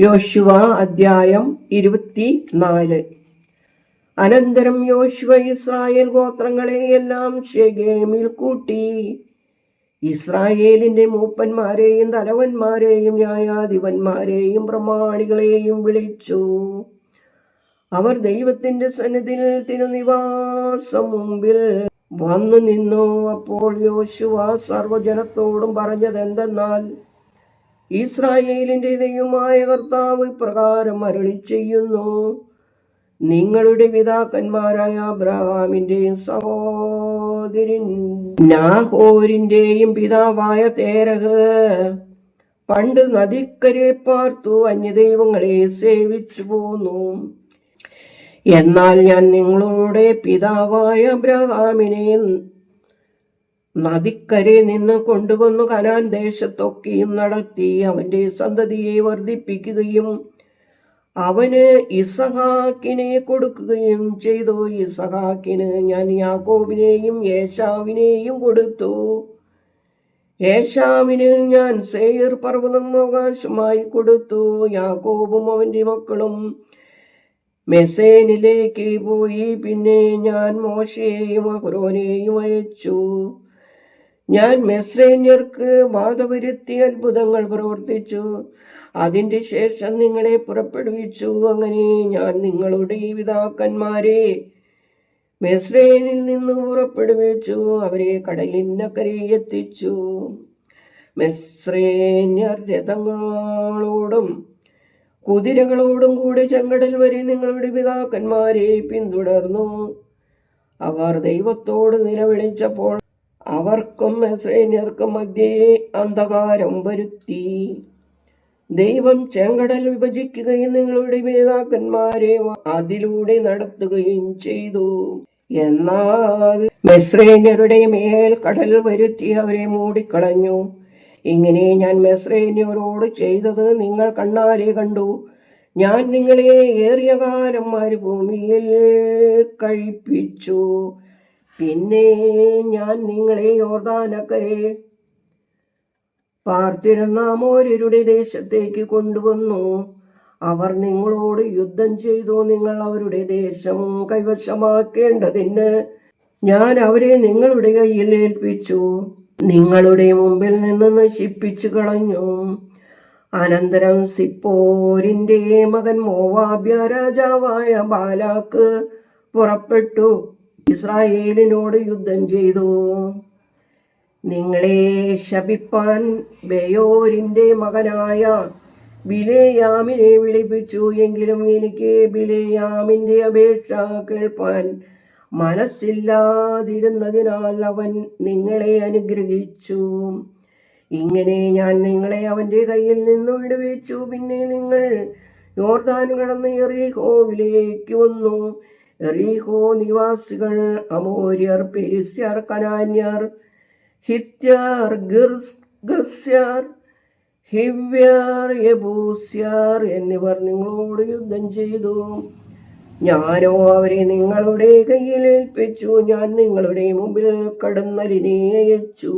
യോശുവ അധ്യായം ഇരുപത്തി നാല് അനന്തരം യോശുവ ഇസ്രായേൽ ഗോത്രങ്ങളെ എല്ലാം ഷെഗേമിൽ കൂട്ടി. ഇസ്രായേലിന്റെ മൂപ്പന്മാരെയും തലവന്മാരെയും ന്യായാധിപന്മാരെയും പ്രമാണികളെയും വിളിച്ചു. അവർ ദൈവത്തിന്റെ സന്നിധിയിൽ തിരുനിവാസം മുമ്പിൽ വന്നു നിന്നു. അപ്പോൾ യോശുവ സർവജനത്തോടും പറഞ്ഞതെന്തെന്നാൽ ഇസ്രായേലിന്റെ ദൈവമായ കർത്താവ് പ്രകാരം അരളി ചെയ്യുന്നു. നിങ്ങളുടെ പിതാക്കന്മാരായ അബ്രഹാമിന്റെയും സഹോദരൻ നാഹോരിന്റെയും പിതാവായ തേരഹ് പണ്ട് നദിക്കരെ പാർത്തു അന്യദൈവങ്ങളെ സേവിച്ചു പോന്നു. എന്നാൽ ഞാൻ നിങ്ങളുടെ പിതാവായ അബ്രഹാമിനെ നദിക്കരെ നിന്ന് കൊണ്ടുവന്നു കനാൻ ദേശത്തൊക്കെയും നടത്തി അവന്റെ സന്തതിയെ വർദ്ധിപ്പിക്കുകയും അവന് ഇസഹാക്കിനെ കൊടുക്കുകയും ചെയ്തു. ഇസഹാക്കിന് ഞാൻ യാക്കോബിനെയും യേശാവിനെയും കൊടുത്തു. യേശാവിന് ഞാൻ സേയർ പർവതം അവകാശമായി കൊടുത്തു. യാക്കോബും അവന്റെ മക്കളും മെസേനിലേക്ക് പോയി. പിന്നെ ഞാൻ മോശയെയും അഹ്റോനെയും അയച്ചു. ഞാൻ മെസ്രേന്യർക്ക് ബാധവരുത്തി അത്ഭുതങ്ങൾ പ്രവർത്തിച്ചു. അതിന്റെ ശേഷം നിങ്ങളെ പുറപ്പെടുവിച്ചു. അങ്ങനെ ഞാൻ നിങ്ങളുടെ പിതാക്കന്മാരെ മെസ്രേനിൽ നിന്ന് പുറപ്പെടുവിച്ചു. അവരെ കടലിനക്കരെ എത്തിച്ചു. മെസ്രേന്യർ രഥങ്ങളോടും കുതിരകളോടും കൂടി ചെങ്കടൽ വരെ നിങ്ങളുടെ പിതാക്കന്മാരെ പിന്തുടർന്നു. അവർ ദൈവത്തോട് നിലവിളിച്ചപ്പോൾ അവർക്കും മെസ്രേന്യർക്കും മധ്യേ അന്ധകാരം വരുത്തി. ദൈവം ചെങ്കടൽ വിഭജിക്കുകയും നിങ്ങളുടെ പിതാക്കന്മാരെ അതിലൂടെ നടത്തുകയും ചെയ്തു. എന്നാൽ മെസ്രേന്യരുടെ മേൽ കടൽ വരുത്തി അവരെ മൂടിക്കളഞ്ഞു. ഇങ്ങനെ ഞാൻ മെസ്രേനിയരോട് ചെയ്തത് നിങ്ങൾ കണ്ണാരെ കണ്ടു. ഞാൻ നിങ്ങളെ ഏറിയ കാലം മരുഭൂമിയിൽ കഴിപ്പിച്ചു. പിന്നെ ഞാൻ നിങ്ങളെ യോർദാനക്കരെ പാർത്തിരുന്ന മോര്യരുടെ ദേശത്തേക്ക് കൊണ്ടുവന്നു. അവർ നിങ്ങളോട് യുദ്ധം ചെയ്തു. നിങ്ങൾ അവരുടെ ദേശം കൈവശമാക്കേണ്ടതിന് ഞാൻ അവരെ നിങ്ങളുടെ കയ്യിൽ ഏൽപ്പിച്ചു. നിങ്ങളുടെ മുമ്പിൽ നിന്ന് നശിപ്പിച്ചു കളഞ്ഞു. അനന്തരം സിപ്പോരിന്റെ മകൻ മോവാബ്യ രാജാവായ ബാലാക്ക് പുറപ്പെട്ടു. ഇസ്രായേലിനോട് യുദ്ധം ചെയ്തു. നിങ്ങളെ ശപിപ്പാൻ ബയോരിന്റെ മകനായ ബിലേയാമിനെ വിളിപ്പിച്ചു. എങ്കിലും എനിക്ക് ബിലേയാമിന്റെ അപേക്ഷ കേൾപ്പാൻ മനസ്സില്ലാതിരുന്നതിനാൽ അവൻ നിങ്ങളെ അനുഗ്രഹിച്ചു. ഇങ്ങനെ ഞാൻ നിങ്ങളെ അവന്റെ കയ്യിൽ നിന്ന് വിടുവിച്ചു. പിന്നെ നിങ്ങൾ യോർദാൻ കടന്ന് എറീഹോവിലേക്ക് വന്നു. എറീഹോ നിവാസികൾ അമോര്യർ പെരിസ്യർ കനാന്യർ ഹിത്യർ ഗിർസ്യർ ഹിവ്യർ യബൂസ്യർ എന്നിവർ നിങ്ങളോട് യുദ്ധം ചെയ്തു. ഞാനോ അവരെ നിങ്ങളുടെ കയ്യിൽ ഏൽപ്പിച്ചു. ഞാൻ നിങ്ങളുടെ മുമ്പിൽ കടന്നലിനെ അയച്ചു.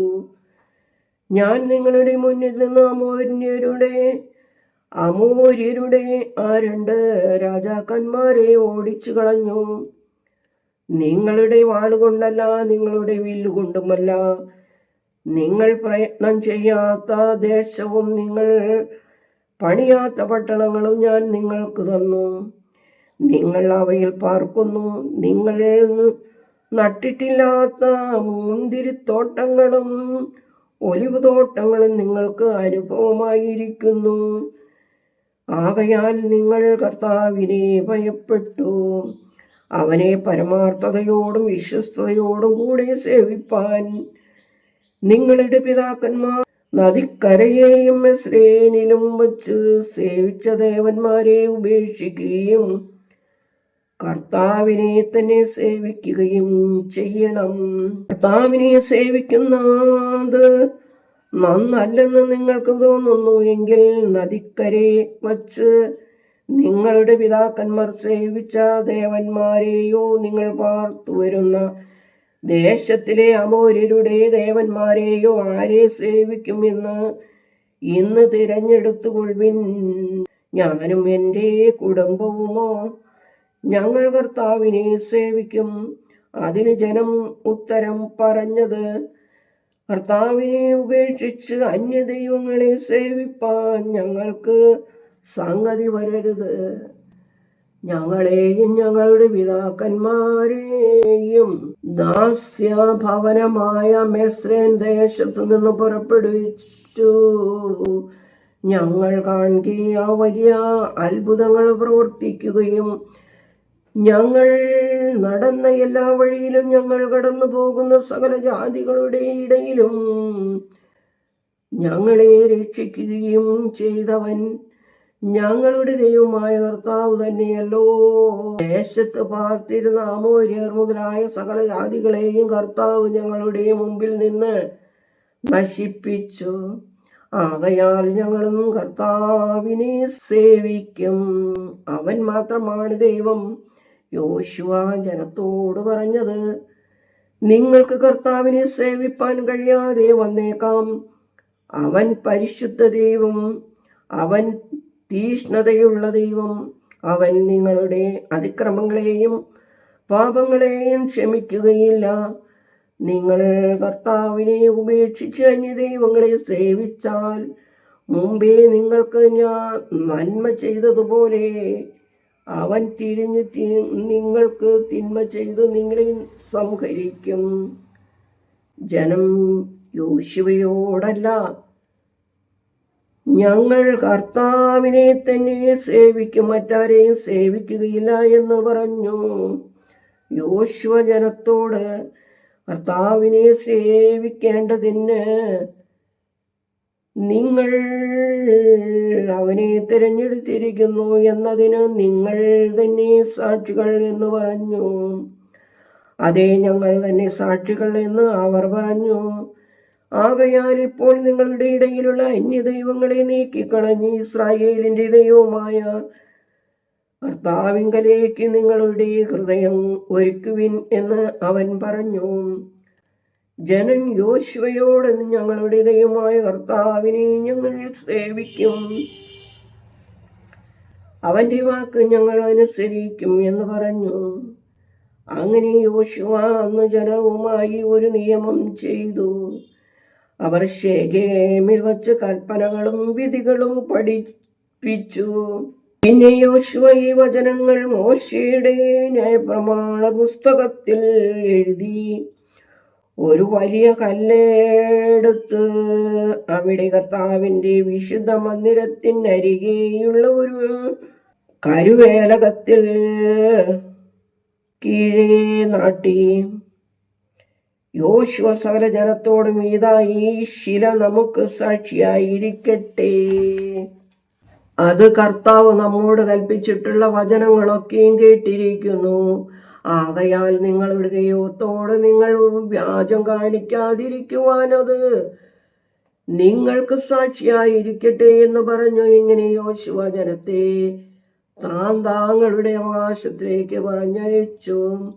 ഞാൻ നിങ്ങളുടെ മുന്നിൽ നിന്ന് അമോര്യരുടെ അമൂര്യരുടെ ആ രണ്ട് രാജാക്കന്മാരെ ഓടിച്ചു കളഞ്ഞു. നിങ്ങളുടെ വാളുകൊണ്ടല്ല നിങ്ങളുടെ വില്ലുകൊണ്ടുമല്ല. നിങ്ങൾ പ്രയത്നം ചെയ്യാത്ത ദേശവും നിങ്ങൾ പണിയാത്ത പട്ടണങ്ങളും ഞാൻ നിങ്ങൾക്ക് തന്നു. നിങ്ങൾ അവയിൽ പാർക്കുന്നു. നിങ്ങൾ നട്ടിട്ടില്ലാത്ത മുന്തിരിത്തോട്ടങ്ങളും ഒലിവ് തോട്ടങ്ങളും നിങ്ങൾക്ക് അനുഭവമായിരിക്കുന്നു. ആകയാൽ നിങ്ങൾ കർത്താവിനെ ഭയപ്പെട്ടു. അവനെ പരമാർത്ഥതയോടും വിശ്വസ്തയോടും കൂടെ സേവിപ്പാൻ നിങ്ങളുടെ പിതാക്കന്മാർ നദിക്കരയെയും ശ്രേനിലും വച്ച് സേവിച്ച ദേവന്മാരെ ഉപേക്ഷിക്കുകയും കർത്താവിനെ തന്നെ സേവിക്കുകയും ചെയ്യണം. കർത്താവിനെ സേവിക്കുന്നത് നന്നല്ലെന്ന് നിങ്ങൾക്ക് തോന്നുന്നു എങ്കിൽ നദിക്കരെ വച്ച് നിങ്ങളുടെ പിതാക്കന്മാർ സേവിച്ച ദേവന്മാരെയോ നിങ്ങൾ പാർത്തു വരുന്ന ദേശത്തിലെ അമോര്യരുടെ ദേവന്മാരെയോ ആരെ സേവിക്കുമെന്ന് ഇന്ന് തിരഞ്ഞെടുത്തുകൊള്ളിൻ ഞാനും എന്റെ കുടുംബവുമോ? ഞങ്ങൾ കർത്താവിനെ സേവിക്കും. അതിന് ജനം ഉത്തരം പറഞ്ഞത് കർത്താവിനെ ഉപേക്ഷിച്ച് അന്യദൈവങ്ങളെ സേവിപ്പാൻ ഞങ്ങൾക്ക് സംഗതി വരരുത്. ഞങ്ങളെയും ഞങ്ങളുടെ പിതാക്കന്മാരെയും ദാസ്യഭവനമായ മെസ്രേൻ ദേശത്ത് നിന്ന് പുറപ്പെടുവിച്ചു. ഞങ്ങൾ കാണുകയും ആ വലിയ അത്ഭുതങ്ങൾ പ്രവർത്തിക്കുകയും ഞങ്ങൾ നടന്ന എല്ലാ വഴിയിലും ഞങ്ങൾ കടന്നു പോകുന്ന സകല ജാതികളുടെ ഇടയിലും ഞങ്ങളെ രക്ഷിക്കുകയും ചെയ്തവൻ ഞങ്ങളുടെ ദൈവമായ കർത്താവ് തന്നെയല്ലോ. ദേശത്ത് പാർത്തിരുന്ന അമോര്യർ മുതലായ സകല ജാതികളെയും കർത്താവ് ഞങ്ങളുടെ മുമ്പിൽ നിന്ന് നശിപ്പിച്ചു. ആകയാൽ ഞങ്ങളും കർത്താവിനെ സേവിക്കും. അവൻ മാത്രമാണ് ദൈവം. യോശുവ ജനത്തോട് പറഞ്ഞത് നിങ്ങൾക്ക് കർത്താവിനെ സേവിപ്പാൻ കഴിയാതെ വന്നേക്കാം. അവൻ പരിശുദ്ധ ദൈവം അവൻ തീഷ്ണതയുള്ള ദൈവം. അവൻ നിങ്ങളുടെ അതിക്രമങ്ങളെയും പാപങ്ങളെയും ക്ഷമിക്കുകയില്ല. നിങ്ങൾ കർത്താവിനെ ഉപേക്ഷിച്ച് അന്യ ദൈവങ്ങളെ സേവിച്ചാൽ മുമ്പേ നിങ്ങൾക്ക് ഞാൻ നന്മ ചെയ്തതുപോലെ അവൻ തിരിഞ്ഞ് നിങ്ങൾക്ക് തിന്മ ചെയ്തു നിങ്ങളെ സംഹരിക്കും. ജനം യോശുവയോടല്ല. ഞങ്ങൾ കർത്താവിനെ തന്നെ സേവിക്കും മറ്റാരെയും സേവിക്കുകയില്ല എന്ന് പറഞ്ഞു. യോശുവ ജനത്തോട് കർത്താവിനെ സേവിക്കേണ്ടതിന് നിങ്ങൾ അവനെ തിരഞ്ഞെടുത്തിരിക്കുന്നു എന്നതിന് നിങ്ങൾ തന്നെ സാക്ഷികൾ എന്ന് പറഞ്ഞു. അതേ ഞങ്ങൾ തന്നെ സാക്ഷികൾ എന്ന് അവർ പറഞ്ഞു. ആകയാൽ ഇപ്പോൾ നിങ്ങളുടെ ഇടയിലുള്ള അന്യദൈവങ്ങളെ നീക്കിക്കളഞ്ഞ് ഇസ്രായേലിന്റെ ദൈവമായ കർത്താവിങ്കലേക്ക് നിങ്ങളുടെ ഹൃദയം ഒരുക്കുവിൻ എന്ന് അവൻ പറഞ്ഞു. ജനം യോശുവയോട് ഞങ്ങളുടെ ദൈവമായ കർത്താവിനെ ഞങ്ങൾ സേവിക്കും. അവന്റെ വാക്ക് ഞങ്ങൾ അനുസരിക്കും എന്ന് പറഞ്ഞു. അങ്ങനെ യോശുവ അന്ന് ജനവുമായി ഒരു നിയമം ചെയ്തു. അവർ ശേഖേമിൽ വച്ച് കൽപ്പനകളും വിധികളും പഠിപ്പിച്ചു. പിന്നെ യോശുവ ഈ വചനങ്ങൾ മോശയുടെ ന്യായപ്രമാണ പുസ്തകത്തിൽ എഴുതി. ഒരു വലിയ കല്ലെടുത്ത് അവിടെ കർത്താവിന്റെ വിശുദ്ധ മന്ദിരത്തിനരികെയുള്ള ഒരു കരുവേലകത്തിൽ കീഴേ നാട്ടി. യോശുവ സകല ജനത്തോടും ഇതാ ഈ ശില നമുക്ക് സാക്ഷിയായിരിക്കട്ടെ. അത് കർത്താവ് നമ്മോട് കൽപ്പിച്ചിട്ടുള്ള വചനങ്ങളൊക്കെയും കേട്ടിരിക്കുന്നു. ആകയാൽ നിങ്ങളുടെ ദൈവത്തോട് നിങ്ങൾ വ്യാജം കാണിക്കാതിരിക്കുവാനത് നിങ്ങൾക്ക് സാക്ഷിയായിരിക്കട്ടെ എന്ന് പറഞ്ഞു. ഇങ്ങനെ യോശുവ ജനത്തെ താൻ താങ്കളുടെ അവകാശത്തിലേക്ക് പറഞ്ഞയച്ചു.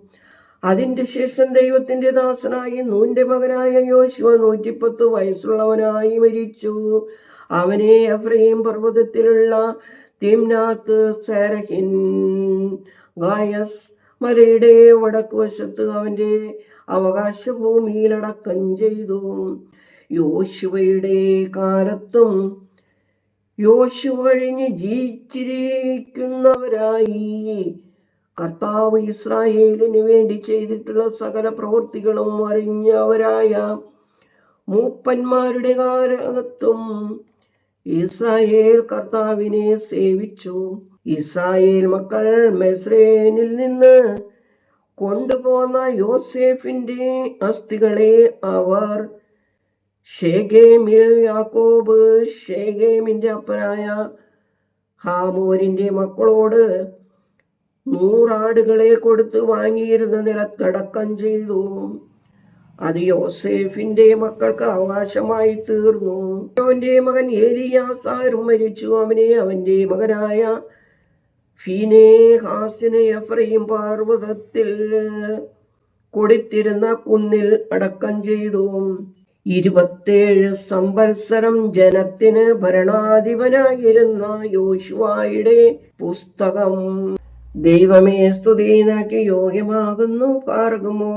അതിന്റെ ശേഷം ദൈവത്തിന്റെ ദാസനായി നൂന്റെ മകനായ യോശുവ നൂറ്റിപ്പത്ത് വയസ്സുള്ളവനായി മരിച്ചു. അവനെ അഫ്രീം പർവതത്തിലുള്ള തിംനാത്ത് സാരഹിൻ ഗായസ് മലയുടെ വടക്കുവശത്ത് അവന്റെ അവകാശ ഭൂമിയിലടക്കം ചെയ്തു. യോശുവയുടെ കാലത്തും യോശുവ കഴിഞ്ഞ് ജീവിച്ചിരിക്കുന്നവരായി. കർത്താവ് ഇസ്രായേലിന് വേണ്ടി ചെയ്തിട്ടുള്ള സകല പ്രവൃത്തികളും അറിഞ്ഞവരായ മൂപ്പന്മാരുടെ കാലത്തും ഇസ്രായേൽ കർത്താവിനെ സേവിച്ചു. ഇസ്രായേൽ മക്കൾ മെസ്രേനിൽ നിന്ന് കൊണ്ടുപോന്ന യോസേഫിന്റെ അസ്ഥികളെ അവർ ഷേഗേമിൽ യാക്കോബ് ഷേഗേമിന്റെ അപ്പനായ ഹാമോരിന്റെ മക്കളോട് നൂറാടുകളെ കൊടുത്ത് വാങ്ങിയിരുന്ന നിലത്തടക്കം ചെയ്തു. അത് യോസേഫിന്റെ മക്കൾക്ക് അവകാശമായി തീർന്നു. അവന്റെ മകൻ ഏലിയാസാരും മരിച്ചു. അവനെ അവന്റെ മകനായ ഫീനെ പാർവതത്തിൽ കൊടുത്തിരുന്ന കുന്നിൽ അടക്കം ചെയ്തു. ഇരുപത്തേഴ് സംവത്സരം ജനത്തിന് ഭരണാധിപനായിരുന്ന യോശുവായുടെ പുസ്തകം. ദൈവമേ സ്തുതി നിനക്ക് യോഗ്യമാകുന്നു പാർക്കുമോ